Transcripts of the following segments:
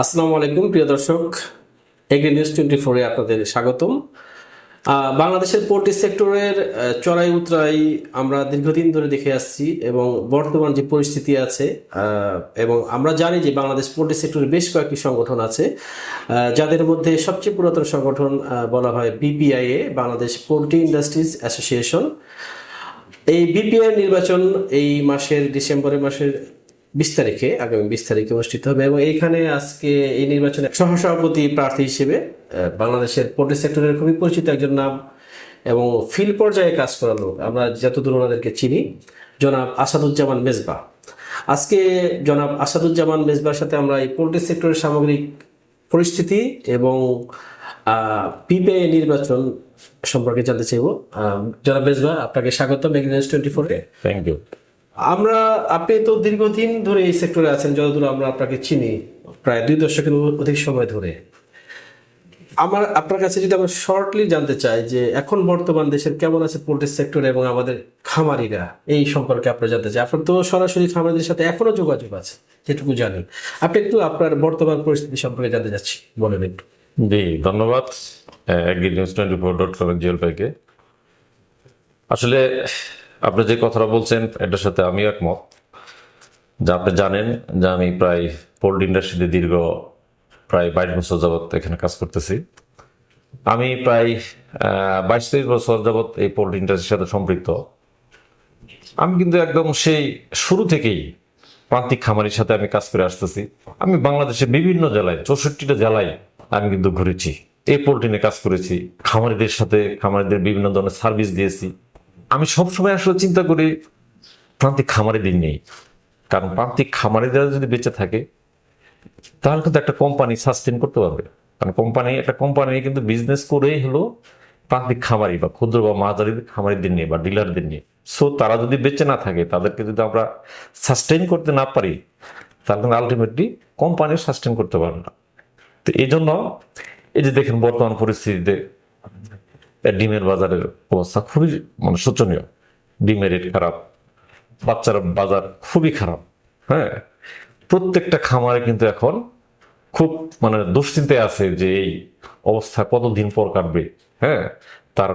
আসসালামু আলাইকুম, প্রিয় দর্শক। এগ্রি নিউজ টোয়েন্টি ফোরে আপনাদের স্বাগতম। বাংলাদেশের পোল্ট্রি সেক্টরের চড়াই উতরাই আমরা দীর্ঘদিন ধরে দেখে আসছি এবং বর্তমান যে পরিস্থিতি আছে এবং আমরা জানি যে বাংলাদেশ পোল্ট্রি সেক্টরে বেশ কয়েকটি সংগঠন আছে যাদের মধ্যে সবচেয়ে পুরাতন সংগঠন বলা হয় BPIA Bangladesh poultry industries association. এই বিপিআই নির্বাচন এই মাসের, ডিসেম্বরের মাসের বিশ তারিখে, আগামী বিশ তারিখে অনুষ্ঠিত হবে এবং এইখানে আজকে এই নির্বাচনে সহসভাপতি প্রার্থী হিসেবে বাংলাদেশের পোল্ট্রি সেক্টরের খুবই পরিচিত একজন নাম এবং ফিল্ড পর্যায়ে কাজ করা লোক। আমরা যতদূর ওনাদেরকে চিনি, জনাব আসাদুজ্জামান মেজবা। আজকে জনাব আসাদুজ্জামান মেজবার সাথে আমরা এই পোল্ট্রি সেক্টরের সামগ্রিক পরিস্থিতি এবং পিপিআই নির্বাচন সম্পর্কে জানতে চাইব। জনাব মেজবা, আপনাকে স্বাগত মেগনেস টোয়েন্টি ফোরে থ্যাংক ইউ আমরা, আপনি তো দীর্ঘদিন ধরে এই সেক্টরে আছেন, যতদূর আমরা আপনাকে চিনি, প্রায় দুই দশকের অধিক সময় ধরে। আমার, আপনার কাছে যদি আমরা শর্টলি জানতে চাই যে এখন বর্তমান দেশের কেমন আছে পোল্ট্রি সেক্টর এবং আমাদের খামারিরা, এই সম্পর্কে আপনার জানতে চাই। আপনার তো সরাসরি খামারিদের সাথে এখনও যোগাযোগ আছে, যেটুকু জানেন আপনি একটু আপনার বর্তমান পরিস্থিতি সম্পর্কে জানতে চাচ্ছি, বলেন একটু। জি, ধন্যবাদ আসলে আপনি যে কথাটা বলছেন, এটার সাথে আমি একমত। যা আপনি জানেন যে আমি প্রায় পোল্ট্রি ইন্ডাস্ট্রিতে দীর্ঘ প্রায় বাইশ বছর যাবৎ এখানে কাজ করতেছি। আমি প্রায় বাইশ তেইশ বছর যাবৎ এই পোল্ট্রি ইন্ডাস্ট্রির সাথে সম্পৃক্ত। আমি কিন্তু একদম সেই শুরু থেকেই প্রান্তিক খামারির সাথে আমি কাজ করে আসতেছি। আমি বাংলাদেশের বিভিন্ন জেলায়, চৌষট্টিটা জেলায় আমি কিন্তু ঘুরেছি। এই পোল্ট্রি নিয়ে কাজ করেছি। খামারিদের সাথে, খামারিদের বিভিন্ন ধরনের সার্ভিস দিয়েছি। আমি সবসময় আসলে চিন্তা করি, প্রান্তিক খামারিদের নেই। কারণ প্রান্তিক খামারিরা যদি বেঁচে থাকে, তাহলে কিন্তু একটা কোম্পানি সাস্টেন করতে পারবে। কারণ কোম্পানি একটা কোম্পানি কিন্তু বিজনেস করেই হলো প্রান্তিক খামারি বা ক্ষুদ্র বা মাঝারি খামারিদের নিয়ে বা ডিলারদের নিয়ে। সো তারা যদি বেঁচে না থাকে, তাদেরকে যদি আমরা সাস্টেন করতে না পারি, তাহলে কিন্তু আলটিমেটলি কোম্পানিও সাস্টেন করতে পারে না। তো এই জন্য এই যে দেখেন বর্তমান পরিস্থিতিতে ডিমের বাজারের অবস্থা খুবই মানে শোচনীয়। ডিমের রেট খারাপ, বাচ্চার বাজার খুবই খারাপ হ্যাঁ? প্রত্যেকটা খামারে কিন্তু এখন খুব মানে দুশ্চিন্তায় আছে যে এই অবস্থা কতদিন পর কাটবে হ্যাঁ? তার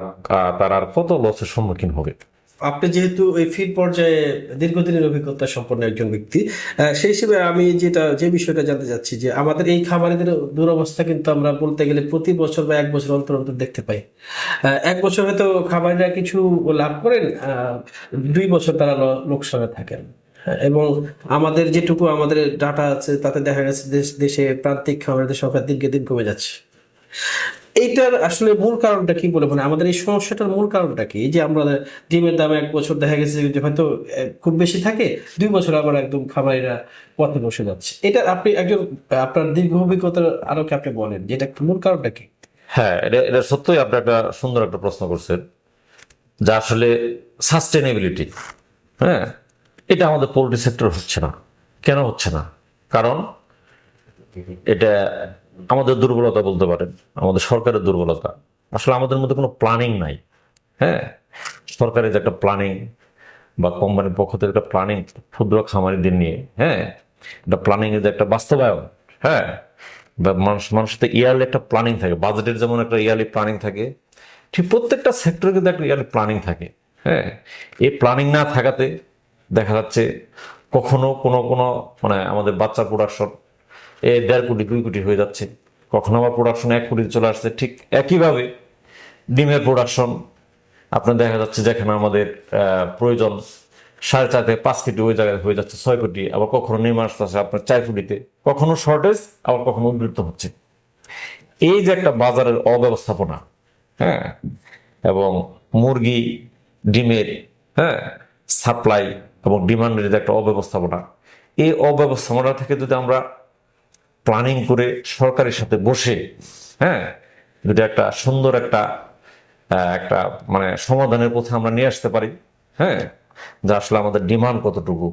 তার আর কত লসের সম্মুখীন হবে। আপনি যেহেতু ওই ফিড পর্যায়ে দীর্ঘদিনের অভিজ্ঞতা সম্পন্ন একজন ব্যক্তি সেই হিসেবে আমি যেটা যে বিষয়টা জানতে চাচ্ছি যে আমাদের এই খামারিদের দুরবস্থা কিন্তু আমরা বলতে গেলে প্রতি বছর বা এক বছর অন্তর অন্তর দেখতে পাই। এক বছর হয়তো খামারিরা কিছু লাভ করেন দুই বছর তারা লোকসানে থাকেন। হ্যাঁ, এবং আমাদের যেটুকু আমাদের ডাটা আছে তাতে দেখা গেছে দেশে প্রান্তিক খামারিদের সংখ্যা দিনকে দিন কমে যাচ্ছে। এইটার আসলে মূল কারণটা কি বলে মানে আমাদের এই সমস্যাটার মূল কারণটা কি? যে আমরা ডিমের দাম এক বছর দেখা গেছে যে হয়তো খুব বেশি থাকে, দুই বছর আবার একদম খামারিরা পথে বসে যাচ্ছে। এটা আপনি একজন, আপনার দীর্ঘ অভিজ্ঞতার আলোকে আপনি বলেন? যে এটা মূল কারণটা কি? হ্যাঁ এটা এটা সত্যই আপনি একটা সুন্দর একটা প্রশ্ন করছেন, যা আসলে সাস্টেনেবিলিটি হ্যাঁ এটা আমাদের পোল্ট্রি সেক্টর হচ্ছে না। কেন হচ্ছে না? কারণ এটা আমাদের দুর্বলতা বলতে পারেন, আমাদের সরকারের দুর্বলতা। আসলে আমাদের মধ্যে কোনো প্ল্যানিং নাই হ্যাঁ? সরকারের যে একটা প্ল্যানিং বা কোম্পানির পক্ষ থেকে একটা প্ল্যানিং ক্ষুদ্র খামারিদের নিয়ে হ্যাঁ? একটা প্ল্যানিং এর যে একটা বাস্তবায়ন হ্যাঁ? মানুষ, মানুষের তো ইয়ারলি একটা প্ল্যানিং থাকে বাজেটের যেমন একটা ইয়ারলি প্ল্যানিং থাকে, ঠিক প্রত্যেকটা সেক্টরে কিন্তু একটা ইয়ারলি প্ল্যানিং থাকে হ্যাঁ? এই প্ল্যানিং না থাকাতে দেখা যাচ্ছে কখনো কোনো কোনো মানে আমাদের বাচ্চা প্রোডাকশন এ দেড় কোটি, দুই কোটি হয়ে যাচ্ছে। কখনো আবার প্রোডাকশন এক কোটি চলে আসছে। ঠিক একইভাবে ডিমের প্রোডাকশন আপনার দেখা যাচ্ছে যেখানে আমাদের প্রয়োজন সাড়ে চার থেকে পাঁচ কোটি ওই জায়গায় হয়ে যাচ্ছে, ছয় কোটি। আবার কখনো নেমে আসতেছে আপনার চার কোটিতে। কখনো শর্টেজ আবার কখনো উদ্বৃত্ত হচ্ছে। এই যে একটা বাজারের অব্যবস্থাপনা হ্যাঁ এবং মুরগি, ডিমের হ্যাঁ সাপ্লাই এবং ডিমান্ডের যে একটা অব্যবস্থাপনা, এই অব্যবস্থাপনা থেকে যদি আমরা প্ল্যানিং করে সরকারের সাথে বসে হ্যাঁ যদি একটা সুন্দর একটা একটা মানে সমাধানের পথে আমরা নিয়ে আসতে পারি হ্যাঁ যে আসলে আমাদের ডিমান্ড কতটুকু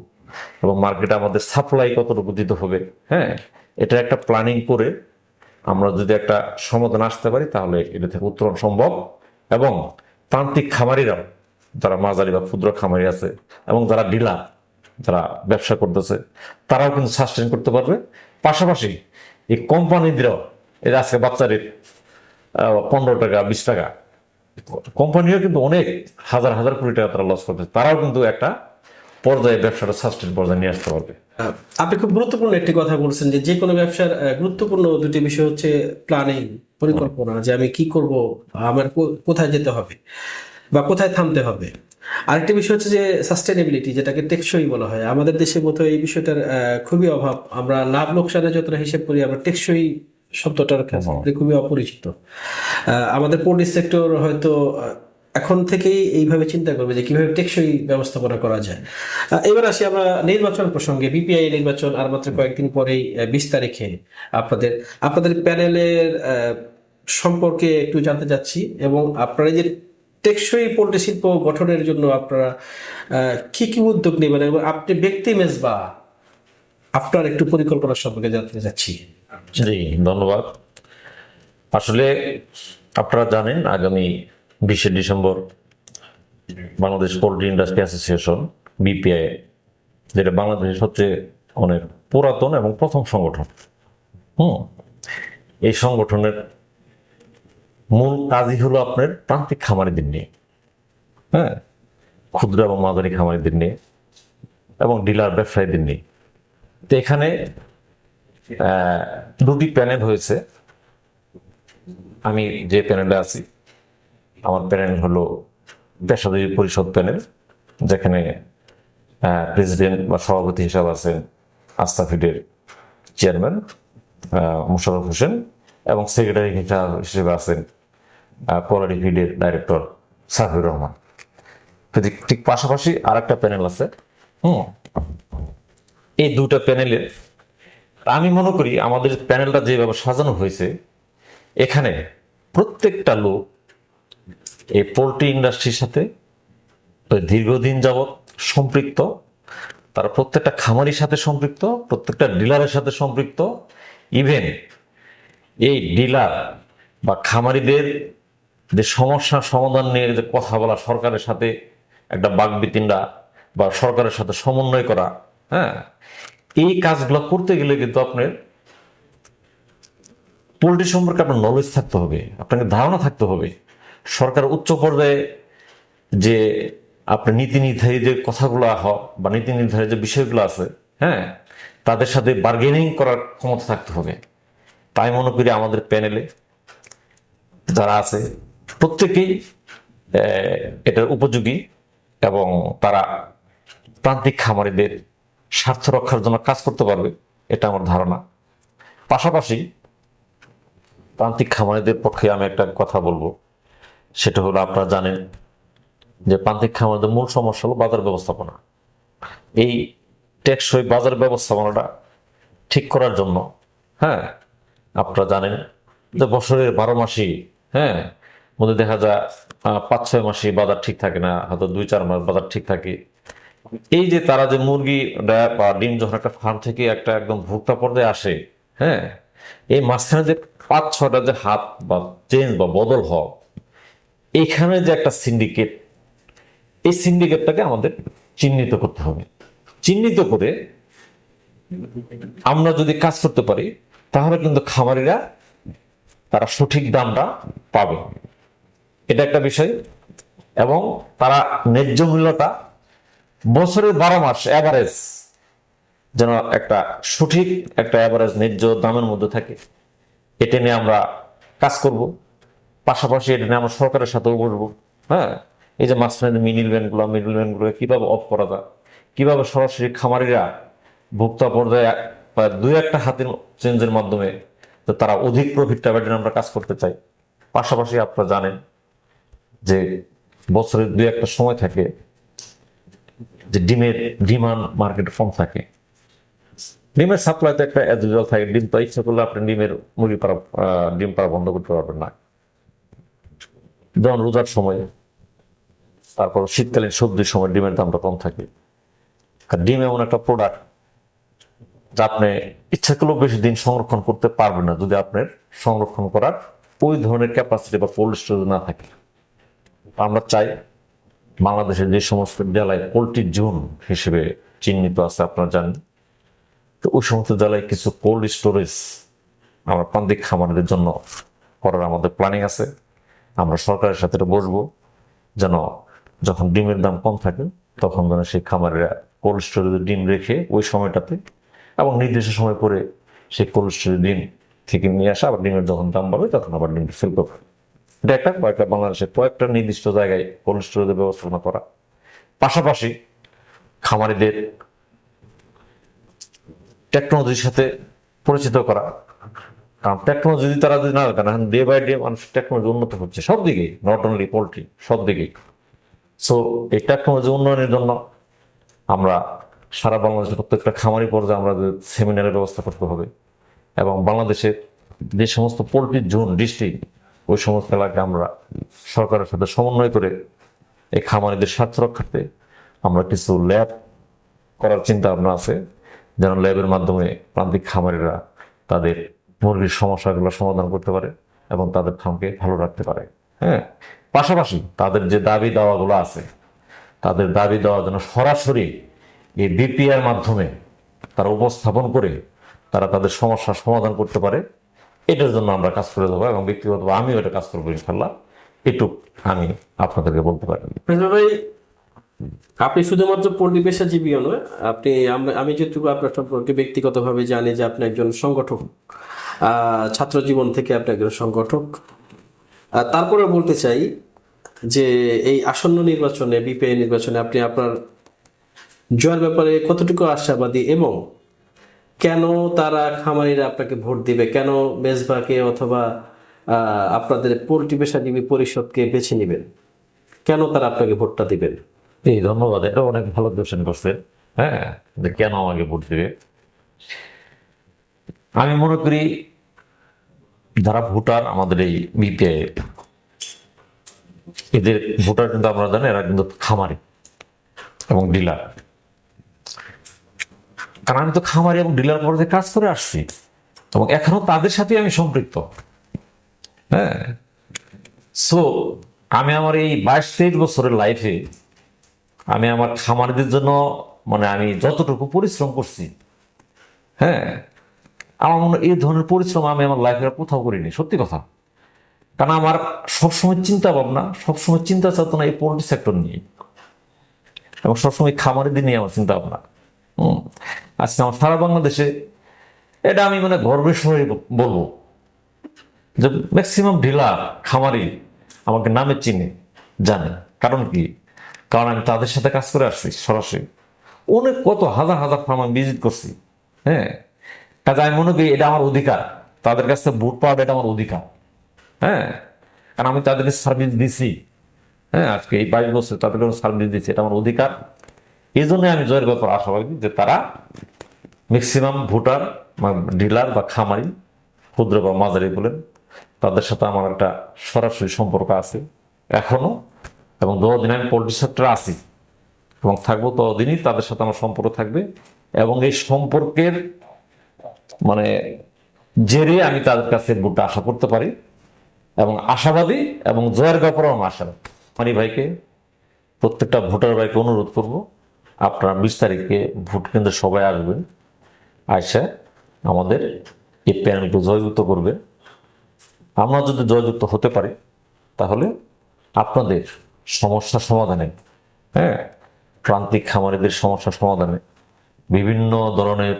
এবং মার্কেটে আমাদের সাপ্লাই কতটুকু দিতে হবে হ্যাঁ এটা একটা প্ল্যানিং করে আমরা যদি একটা সমাধান আসতে পারি তাহলে এটা থেকে উত্তরণ সম্ভব এবং প্রান্তিক খামারিরাও, যারা মাঝারি বা ক্ষুদ্র খামারি আছে এবং যারা ডিলার, যারা ব্যবসা করতেছে, তারাও কিন্তু সাস্টেন করতে পারবে পাশাপাশি এই কোম্পানিদেরও যে আজকে বাচ্চাদের পনেরো টাকা, বিশ টাকা, কোম্পানিও কিন্তু অনেক হাজার হাজার কোটি টাকা তারা লস করতেছে। তারাও কিন্তু একটা পর্যায়ে ব্যবসাটা সাস্টেন পর্যায়ে নিয়ে আসতে পারবে। আপনি খুব গুরুত্বপূর্ণ একটি কথা বলছেন যে যে কোনো ব্যবসার গুরুত্বপূর্ণ দুটি বিষয় হচ্ছে প্ল্যানিং পরিকল্পনা, যে আমি কি করব, আমার কোথায় যেতে হবে, বা কোথায় থামতে হবে। আরেকটি বিষয় হচ্ছে যে সাস্টেনেবিলিটি যেটাকে টেকসই বলা হয়। আমাদের দেশের মতো এই বিষয়টার খুবই অভাব। আমরা লাভ লোকসানের যতটা হিসেব করি আমরা টেকসই শব্দটার ক্ষেত্রে খুবই অপরিচিত। আমাদের পোল্ট্রি সেক্টর হয়তো এখন থেকেই এইভাবে চিন্তা করবে যে কীভাবে টেকসই ব্যবস্থাপনা করা যায়। এবার আসি আমরা নির্বাচন প্রসঙ্গে। বিপিআই নির্বাচন আর মাত্র কয়েকদিন পরেই বিশ তারিখে আপনাদের আপনাদের প্যানেলের সম্পর্কে একটু জানতে চাচ্ছি এবং আপনারা যে টেকসই পোল্ট্রি শিল্প গঠনের জন্য আপনারা কি কি উদ্যোগ নেবেন এবং আপনি ব্যক্তি মেজবা? আপনার একটু পরিকল্পনা সম্পর্কে জানতে চাচ্ছি। জি, ধন্যবাদ। আসলে আপনারা জানেন, আগামী বিশে December Bangladesh poultry industry association BPI যেটা বাংলাদেশের সবচেয়ে অনেক পুরাতন এবং প্রথম সংগঠন। হুম, এই সংগঠনের মূল কাজই হলো আপনার প্রান্তিক খামারিদের নিয়ে। হ্যাঁ? ক্ষুদ্র এবং মাঝারি খামারিদের নিয়ে এবং ডিলার ব্যবসায়ীদের নিয়ে। তো এখানে দুটি প্যানেল হয়েছে। আমি যে প্যানেলে আছি, আমার প্যানেল হলো পেশাদারী পরিষদ প্যানেল, যেখানে প্রেসিডেন্ট বা সভাপতি হিসাবে আছেন আস্তাফিডের চেয়ারম্যান মুশারফ হোসেন। এবং সেক্রেটারি হিসেবে আছেন কোয়ালিটি ফিডের ডাইরেক্টর সাফিউর রহমান। ঠিক- পাশাপাশি আর একটা প্যানেল আছে, হুম? এই দুটা প্যানেলে আমি মনে করি আমাদের প্যানেলটা যেভাবে সাজানো হয়েছে, এখানে প্রত্যেকটা লোক এই পোলট্রি ইন্ডাস্ট্রির সাথে দীর্ঘদিন যাবৎ সম্পৃক্ত, তারা প্রত্যেকটা খামারির সাথে সম্পৃক্ত, প্রত্যেকটা ডিলারের সাথে সম্পৃক্ত ইভেন এই ডিলার বা খামারিদের যে সমস্যার সমাধান নিয়ে যে কথা বলা, সরকারের সাথে একটা বাগবিতিন্ডা বা সরকারের সাথে সমন্বয় করা হ্যাঁ এই কাজগুলো করতে গেলে কিন্তু আপনার পোলট্রি সম্পর্কে আপনার নলেজ থাকতে হবে, আপনাকে ধারণা থাকতে হবে। সরকার উচ্চ পর্যায়ে যে আপনার নীতি নির্ধারিত যে কথাগুলো হয় বা নীতি নির্ধারিত যে বিষয়গুলো আছে হ্যাঁ তাদের সাথে বার্গেনিং করার ক্ষমতা থাকতে হবে। তাই মনে করি আমাদের প্যানেলে যারা আছে প্রত্যেকেই এটার উপযোগী এবং তারা প্রান্তিক খামারিদের স্বার্থ রক্ষার জন্য কাজ করতে পারবে, এটা আমার ধারণা। পাশাপাশি প্রান্তিক খামারিদের পক্ষে আমি একটা কথা বলব, সেটা হলো আপনারা জানেন যে প্রান্তিক খামারিদের মূল সমস্যা হলো বাজার ব্যবস্থাপনা। এই টেকসই বাজার ব্যবস্থাপনাটা ঠিক করার জন্য হ্যাঁ আপনারা জানেন যে বছরের বারো মাসই হ্যাঁ মধ্যে দেখা যায় পাঁচ ছয় মাসে বাজার ঠিক থাকে না, হয়তো দুই চার মাস বাজার ঠিক থাকে। এই যে তারা যে মুরগি বা ডিম যখন একটা ফার্ম থেকে একটা একদম ভোক্তা পর্যায়ে আসে হ্যাঁ এই মাঝখানে যে পাঁচ ছটা যে হাত বা চেঞ্জ বা বদল হওয়া, এখানে যে একটা সিন্ডিকেট এই সিন্ডিকেটটাকে আমাদের চিহ্নিত করতে হবে। চিহ্নিত করে আমরা যদি কাজ করতে পারি তাহলে কিন্তু খামারিরা তারা সঠিক দামটা পাবে। এটা একটা বিষয়। এবং তারা ন্যায্য মূল্যটা বছরের বারো মাস অ্যাভারেজ যেন একটা সঠিক একটা অ্যাভারেজ ন্যায্য দামের মধ্যে থাকে, এটা নিয়ে আমরা কাজ করব। পাশাপাশি এটা নিয়ে আমরা সরকারের সাথেও বলব হ্যাঁ? এই যে মাঝখানে মিডিল ম্যানগুলো মিডিল কীভাবে অফ করা যায়, কীভাবে সরাসরি খামারিরা ভোক্তা পর্যায়ে বা দুই একটা হাতের চেঞ্জের মাধ্যমে তো তারা অধিক প্রফিট টার্গেটে আমরা কাজ করতে চাই। পাশাপাশি আপনারা জানেন যে বছরের দুই একটা সময় থাকে যে ডিমের ডিমান্ড মার্কেট কম থাকে। ডিমের সাপ্লাইতে একটা অ্যাজুয়াল থাকে, ডিম তো ইচ্ছা করলে আপনি ডিমের মুরগি পাড়া ডিম পাড়া বন্ধ করতে পারবেন না। যেমন রোজার সময়, তারপর শীতকালীন সবজির সময় ডিমের দামটা কম থাকে। আর ডিম এমন একটা প্রোডাক্ট যা আপনি ইচ্ছা করলেও বেশি দিন সংরক্ষণ করতে পারবেন না যদি আপনার সংরক্ষণ করার ওই ধরনের ক্যাপাসিটি বা কোল্ড স্টোরেজ না থাকে। আমরা চাই বাংলাদেশের যে সমস্ত জেলায় পোলট্রি জোন হিসেবে চিহ্নিত আছে, আপনারা জানেন। তো ওই সমস্ত জেলায় কিছু কোল্ড স্টোরেজ আমরা প্রান্তিক খামারিদের জন্য করার আমাদের প্ল্যানিং আছে। আমরা সরকারের সাথে বসবো, যেন যখন ডিমের দাম কম থাকে, তখন যেন সেই খামারেরা কোল্ড স্টোরেজে ডিম রেখে ওই সময়টাতে এবং নির্দিষ্ট সময় পরে সেই কোল্ড স্টোরেজ ডিম থেকে নিয়ে আসা, আবার ডিমের যখন দাম বাড়বে, তখন আবার ডিম সেল করবে। এটা একটা কয়েকটা বাংলাদেশের কয়েকটা নির্দিষ্ট জায়গায় কোল্ড স্টোরেজের ব্যবস্থাপনা করা। পাশাপাশি খামারিদের টেকনোলজির সাথে পরিচিত করা। কারণ টেকনোলজি যদি তারা যদি না কারণ ডে বাই ডে মানুষ টেকনোলজি উন্নত হচ্ছে, সব দিকেই নট অনলি পোলট্রি সব দিকেই। সো এই টেকনোলজি উন্নয়নের জন্য আমরা সারা বাংলাদেশের প্রত্যেকটা খামারি পর্যায়ে আমরা সেমিনারের ব্যবস্থা করতে হবে। এবং বাংলাদেশের যে সমস্ত পোলট্রি জোন, ডিস্ট্রিক্ট, ওই সমস্ত এলাকায় আমরা সরকারের সাথে সমন্বয় করে এই খামারিদের স্বার্থ রক্ষার্থে আমরা কিছু ল্যাব করার চিন্তা ভাবনা আছে, যেন ল্যাবের মাধ্যমে প্রান্তিক খামারিরা তাদের মুরগির সমস্যাগুলো সমাধান করতে পারে এবং তাদের ফার্মকে ভালো রাখতে পারে। হ্যাঁ পাশাপাশি তাদের যে দাবি দাওয়াগুলো আছে, তাদের দাবি দেওয়া যেন সরাসরি এই বিপিআর মাধ্যমে তারা উপস্থাপন করে তারা তাদের সমস্যার সমাধান করতে পারে, এটার জন্য আমরা কাজ করে দেবো এবং ব্যক্তিগতভাবে আমিও এটা কাজ করব ইনশাল্লাহ একটু আমি আপনাদেরকে বলতে পারি। ভাই, আপনি শুধুমাত্র পল্লী পেশাজীবীও নয়, আপনি, আম- যেটুকু আপনার সম্পর্কে ব্যক্তিগতভাবে জানি যে আপনি একজন সংগঠক ছাত্র জীবন থেকে আপনি একজন সংগঠক। তারপরে বলতে চাই যে এই আসন্ন নির্বাচনে, বিপিআই নির্বাচনে আপনি আপনার জয়ের ব্যাপারে কতটুকু আশাবাদী এবং কেন তারা খামারিরা আপনাকে ভোট দিবে? কেন মেজবাকে অথবা আপনাদের পোল্ট্রি পেশাজীবী পরিষদকে বেছে নেবেন? কেন তারা আপনাকে ভোটটা দিবেন? এই ধন্যবাদ এটা অনেক ভালো কোশ্চেন করছেন হ্যাঁ কেন আমাকে ভোট দিবে? আমি মনে করি যারা ভোটার আমাদের এই বিপিআই এদের ভোটার কিন্তু আমরা জানি এরা কিন্তু খামারি এবং ডিলার। কারণ আমি তো খামারি এবং ডিলার পর্যায়ে কাজ করে আসছি। এবং এখনও তাদের সাথে আমি সম্পৃক্ত। হ্যাঁ? সো আমি আমার এই বাইশ তেইশ বছরের লাইফে আমি আমার খামারিদের জন্য মানে আমি যতটুকু পরিশ্রম করছি হ্যাঁ? আমার মনে এই ধরনের পরিশ্রম আমি আমার লাইফে কোথাও করিনি, সত্যি কথা। কারণ আমার সবসময় চিন্তা ভাবনা, সবসময় চিন্তা চেতনা এই পোল্ট্রি সেক্টর নিয়ে। এবং সবসময় খামারিদের নিয়ে আমার চিন্তা ভাবনা। আজকে আমার সারা বাংলাদেশে, এটা আমি মানে গর্বের সঙ্গে বলব। যে ম্যাক্সিমাম ডিলার খামারি আমাকে নামে চিনে, জানে। কারণ কি? কারণ আমি তাদের সাথে কাজ করে আসছি সরাসরি। অনেক কত হাজার হাজার ফার্ম আমি ভিজিট করছি। হ্যাঁ? কাজে আমি মনে করি এটা আমার অধিকার। তাদের কাছ থেকে বুট পাওয়াটা এটা আমার অধিকার। হ্যাঁ? কারণ আমি তাদেরকে সার্ভিস দিছি। হ্যাঁ আজকে এই বাইশ বছর তাদেরকে সার্ভিস দিচ্ছি, এটা আমার অধিকার। এই জন্য আমি জয়ের ব্যাপার আশাবাদী যে তারা ম্যাক্সিমাম ভোটার ডিলার বা খামারি, ক্ষুদ্র বা মাঝারি বলেন, তাদের সাথে আমার একটা সরাসরি সম্পর্ক আছে এখনও এবং যতদিন আমি পোল্ট্রি সেক্টরে আছি এবং থাকব ততদিনই তাদের সাথে আমার সম্পর্ক থাকবে এবং এই সম্পর্কের মানে জেরে আমি তাদের কাছে ভোটটা আশা করতে পারি এবং আশাবাদী এবং জয়ের ব্যাপারেও আমি আশাবাদী। মানি ভাইকে প্রত্যেকটা ভোটার ভাইকে অনুরোধ করব আপনারা বিশ তারিখে ভোট কেন্দ্রে সবাই আসবেন আয়সা আমাদের এই প্যানেলকে জয়যুক্ত করবে। আমরা যদি জয়যুক্ত হতে পারি, তাহলে আপনাদের সমস্যা সমাধানে হ্যাঁ প্রান্তিক খামারিদের সমস্যা সমাধানে বিভিন্ন ধরনের,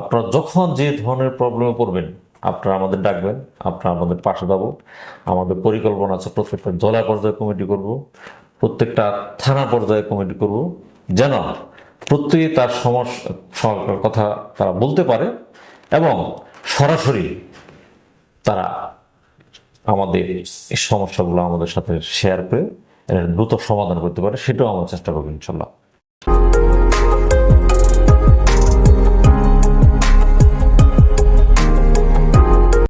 আপনারা যখন যে ধরনের প্রবলেমে পড়বেন, আপনারা আমাদের ডাকবেন, আপনারা আমাদের পাশে যাব আমাদের পরিকল্পনা আছে প্রত্যেকটা জেলা পর্যায়ে কমিটি করব, প্রত্যেকটা থানা পর্যায়ে কমিটি করব। যেন প্রত্যেকে তার সমস্যা কথা তারা বলতে পারে এবং সরাসরি তারা আমাদের এই সমস্যাগুলো আমাদের সাথে শেয়ার করে দ্রুত সমাধান করতে পারে, সেটাও আমরা চেষ্টা করব ইনশাল্লাহ।